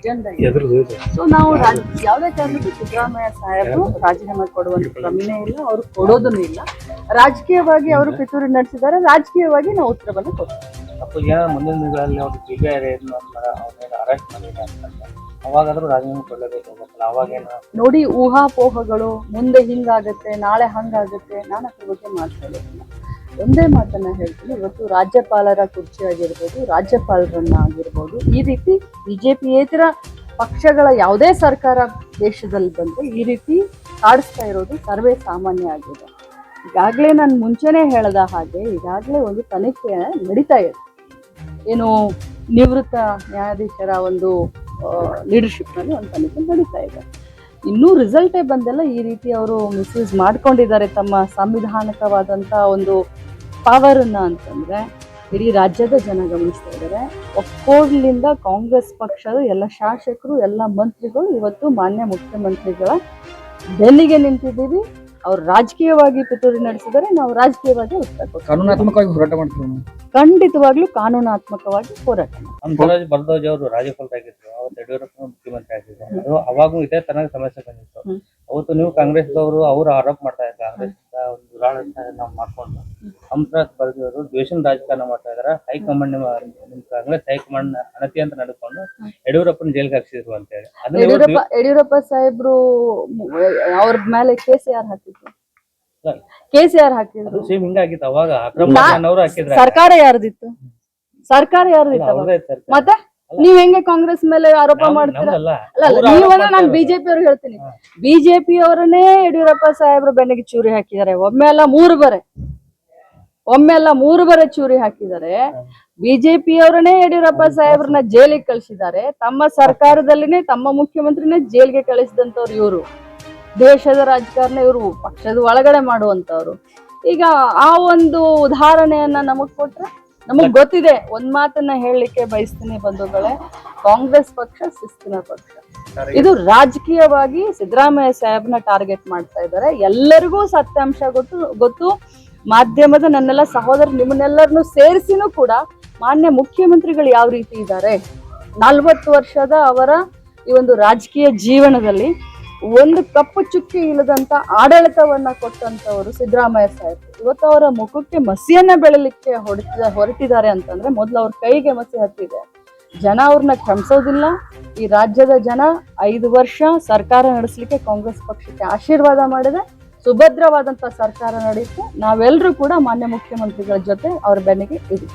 Agenda ಇದೆ. So ನಾವು ಯಾವುದೇ ಕಾರಣಕ್ಕೂ ಸಿದ್ದರಾಮಯ್ಯ ಸಾಹೇಬರು ರಾಜೀನಾಮೆ ಕೊಡುವಂತ ಪ್ರಮೇಯ ಇಲ್ಲ ಅವರು ಕೊಡೋದನ್ನು ಇಲ್ಲ. ರಾಜಕೀಯವಾಗಿ ಅವರು ಪಿತೂರಿ ನಡೆಸಿದ್ದಾರೆ ರಾಜಕೀಯವಾಗಿ ನಾವು ಉತ್ತರವನ್ನು ಕೊಡ್ತೀವಿ. ಮುಂದಿನ ದಿನಗಳಲ್ಲಿ ಅವರು ಅರೆಸ್ಟ್ ಮಾಡಿಲ್ಲ ಅಂತಂದ್ರೆ ಅವಾಗಾದ್ರೂ ರಾಜೀನಾಮೆ ಕೊಡಲೇಬೇಕಾಗತ್ತಲ್ಲ ಅವಾಗೇನು ನೋಡಿ ಊಹಾಪೋಹಗಳು ಮುಂದೆ ಹಿಂಗಾಗತ್ತೆ ನಾಳೆ ಹಂಗಾಗತ್ತೆ ನಾನು ಅದ್ರ ಬಗ್ಗೆ ಒಂದೇ ಮಾತನ್ನ ಹೇಳ್ತೀನಿ. ಇವತ್ತು ರಾಜ್ಯಪಾಲರ ಕುರ್ಚಿ ಆಗಿರ್ಬೋದು ರಾಜ್ಯಪಾಲರನ್ನ ಆಗಿರ್ಬೋದು, ಈ ರೀತಿ ಬಿಜೆಪಿಯೇತರ ಪಕ್ಷಗಳ ಯಾವುದೇ ಸರ್ಕಾರ ದೇಶದಲ್ಲಿ ಬಂದರೆ ಈ ರೀತಿ ಕಾಡಿಸ್ತಾ ಇರೋದು ಸರ್ವೇ ಸಾಮಾನ್ಯ ಆಗಿದೆ. ಈಗಾಗಲೇ ನಾನು ಮುಂಚೆನೇ ಹೇಳ್ದ ಹಾಗೆ ಈಗಾಗಲೇ ಒಂದು ತನಿಖೆ ನಡೀತಾ ಇದೆ. ಏನು ನಿವೃತ್ತ ನ್ಯಾಯಾಧೀಶರ ಒಂದು ಲೀಡರ್ಶಿಪ್ನಲ್ಲಿ ಒಂದು ತನಿಖೆ ನಡೀತಾ ಇದೆ. ಇನ್ನೂ ರಿಸಲ್ಟೇ ಬಂದೆಲ್ಲ ಈ ರೀತಿ ಅವರು ಮಿಸ್ಯೂಸ್ ಮಾಡ್ಕೊಂಡಿದ್ದಾರೆ ತಮ್ಮ ಸಂವಿಧಾನಿಕವಾದಂಥ ಒಂದು ಪವರನ್ನ ಅಂತಂದ್ರೆ ಇಡೀ ರಾಜ್ಯದ ಜನ ಗಮನಿಸ್ತಾ ಇದ್ದಾರೆ. ಒಕ್ಕೋಡ್ಲಿಂದ ಕಾಂಗ್ರೆಸ್ ಪಕ್ಷದ ಎಲ್ಲ ಶಾಸಕರು, ಎಲ್ಲ ಮಂತ್ರಿಗಳು ಇವತ್ತು ಮಾನ್ಯ ಮುಖ್ಯಮಂತ್ರಿಗಳ ಬೆನ್ನಿಗೆ ನಿಂತಿದ್ದೀವಿ. ಅವ್ರು ರಾಜಕೀಯವಾಗಿ ಪಿತೂರಿ ನಡೆಸಿದರೆ ನಾವು ರಾಜಕೀಯವಾಗಿ ಉತ್ತರ ಕೊಡ್ತೀವಿ ಕಾನೂನಾತ್ಮಕವಾಗಿ ಹೋರಾಟ ಮಾಡ್ತೀವಿ. ಖಂಡಿತವಾಗ್ಲೂ ಕಾನೂನಾತ್ಮಕವಾಗಿ ಹೋರಾಟ ಮಾಡ್ತೀವಿ. ಹಂಸರಾಜ್ ಬರ್ದೋಜ್ ಅವರು ರಾಜ್ಯಪಾಲರಾಗಿದ್ರು ಅವತ್ತು ಯಡಿಯೂರಪ್ಪ ಮುಖ್ಯಮಂತ್ರಿ ಆಗಿದ್ರು ಅದು ಅವಾಗೂ ಇದೇ ತನಕ ಸಮಸ್ಯೆ ಬಂದಿತ್ತು ಹ್ಮ್. ಅವತ್ತು ನೀವು ಕಾಂಗ್ರೆಸ್ದವರು ಅವ್ರು ಆರೋಪ ಮಾಡ್ತಾ ಇದ್ದಾರೆ ನಾವು ಮಾಡ್ಕೊಂಡು ಹಂಸರಾಜ್ ಬರೆದಿರೋರು ದ್ವೇಷನ ರಾಜಕಾರಣ ಮಾಡ್ತಾ ಇದಾರೆ. ಹೈಕಮಾಂಡ್ ಕಾಂಗ್ರೆಸ್ ಹೈಕಮಾಂಡ್ ಅನತಿ ಅಂತ ನಡ್ಕೊಂಡು ಯಡಿಯೂರಪ್ಪನ ಜೈಲಿಗೆ ಹಾಕ್ಸಿದ್ರು ಅಂತ ಹೇಳಿ. ಯಡಿಯೂರಪ್ಪ ಯಡಿಯೂರಪ್ಪ ಸಾಹೇಬ್ರು ಅವ್ರ ಮೇಲೆ ಕೇಸ್ ಯಾರು ಹಾಕಿದ್ರು. ಕೇಸ್ ಯಾರು ಹಾಕಿದ್ರು. ಸೇಮ್ ಹಿಂಗಾಗಿತ್ತು. ಅವಾಗ ಅಕ್ರಮ್ ಅವರು ಹಾಕಿದ್ರೆ ಸರ್ಕಾರ ಯಾರ್ದಿತ್ತು? ಸರ್ಕಾರ ಯಾರ್ದಿತ್ತು? ಮತ್ತೆ? ನೀವ್ ಹೆಂಗೆ ಕಾಂಗ್ರೆಸ್ ಮೇಲೆ ಆರೋಪ ಮಾಡ್ತೀರಾ? ನಾನ್ ಬಿಜೆಪಿ ಅವ್ರಿಗೆ ಹೇಳ್ತೀನಿ. ಬಿಜೆಪಿ ಅವರನ್ನೇ ಯಡಿಯೂರಪ್ಪ ಸಾಹೇಬ್ರ ಬೆನ್ನಿಗೆ ಚೂರಿ ಹಾಕಿದ್ದಾರೆ. ಒಮ್ಮೆ ಅಲ್ಲ ಮೂರು ಬರೆ. ಒಮ್ಮೆ ಅಲ್ಲ ಮೂರು ಬರೆ ಚೂರಿ ಹಾಕಿದ್ದಾರೆ. ಬಿಜೆಪಿ ಅವರನ್ನೇ ಯಡಿಯೂರಪ್ಪ ಸಾಹೇಬ್ರನ್ನ ಜೈಲಿಗೆ ಕಳಿಸಿದ್ದಾರೆ. ತಮ್ಮ ಸರ್ಕಾರದಲ್ಲಿನೇ ತಮ್ಮ ಮುಖ್ಯಮಂತ್ರಿನೇ ಜೈಲಿಗೆ ಕಳಿಸಿದಂತವ್ರು ಇವರು. ದೇಶದ ರಾಜಕಾರಣ ಇವರು ಪಕ್ಷದ ಒಳಗಡೆ ಮಾಡುವಂತವ್ರು ಈಗ ಆ ಒಂದು ಉದಾಹರಣೆಯನ್ನ ನಮಗ್ ಕೊಟ್ರೆ ನಮಗ್ ಗೊತ್ತಿದೆ ಒಂದ್ ಮಾತನ್ನ ಹೇಳಲಿಕ್ಕೆ ಬಯಸ್ತೀನಿ ಬಂಧುಗಳೇ. ಕಾಂಗ್ರೆಸ್ ಪಕ್ಷ ಶಿಸ್ತಿನ ಪಕ್ಷ. ಇದು ರಾಜಕೀಯವಾಗಿ ಸಿದ್ದರಾಮಯ್ಯ ಸಾಹೇಬ್ನ ಟಾರ್ಗೆಟ್ ಮಾಡ್ತಾ ಇದ್ದಾರೆ. ಎಲ್ಲರಿಗೂ ಸತ್ಯಾಂಶ ಗೊತ್ತು ಗೊತ್ತು. ಮಾಧ್ಯಮದ ನನ್ನೆಲ್ಲ ಸಹೋದರ ನಿಮ್ಮನ್ನೆಲ್ಲರನ್ನು ಸೇರಿಸಿನೂ ಕೂಡ ಮಾನ್ಯ ಮುಖ್ಯಮಂತ್ರಿಗಳು ಯಾವ ರೀತಿ ಇದ್ದಾರೆ? ನಲ್ವತ್ತು ವರ್ಷದ ಅವರ ಈ ಒಂದು ರಾಜಕೀಯ ಜೀವನದಲ್ಲಿ ಒಂದು ಕಪ್ಪು ಚುಕ್ಕಿ ಇಲ್ಲದಂತ ಆಡಳಿತವನ್ನ ಕೊಟ್ಟಂತವರು ಸಿದ್ದರಾಮಯ್ಯ ಸಾಹೇಬ್ ಇವತ್ತು ಅವರ ಮುಖಕ್ಕೆ ಮಸಿಯನ್ನ ಬೆಳಲಿಕ್ಕೆ ಹೊರಟಿದ, ಹೊರಟಿದ್ದಾರೆ ಅಂತಂದ್ರೆ ಮೊದಲು ಅವ್ರ ಕೈಗೆ ಮಸಿ ಹತ್ತಿದೆ. ಜನ ಅವ್ರನ್ನ ಕ್ಷಮಿಸೋದಿಲ್ಲ. ಈ ರಾಜ್ಯದ ಜನ ಐದು ವರ್ಷ ಸರ್ಕಾರ ನಡೆಸಲಿಕ್ಕೆ ಕಾಂಗ್ರೆಸ್ ಪಕ್ಷಕ್ಕೆ ಆಶೀರ್ವಾದ ಮಾಡಿದೆ. ಸುಭದ್ರವಾದಂತ ಸರ್ಕಾರ ನಡೆಯುತ್ತೆ. ನಾವೆಲ್ಲರೂ ಕೂಡ ಮಾನ್ಯ ಮುಖ್ಯಮಂತ್ರಿಗಳ ಜೊತೆ ಅವ್ರ ಬೆನ್ನಿಗೆ ಇದ್ದೀವಿ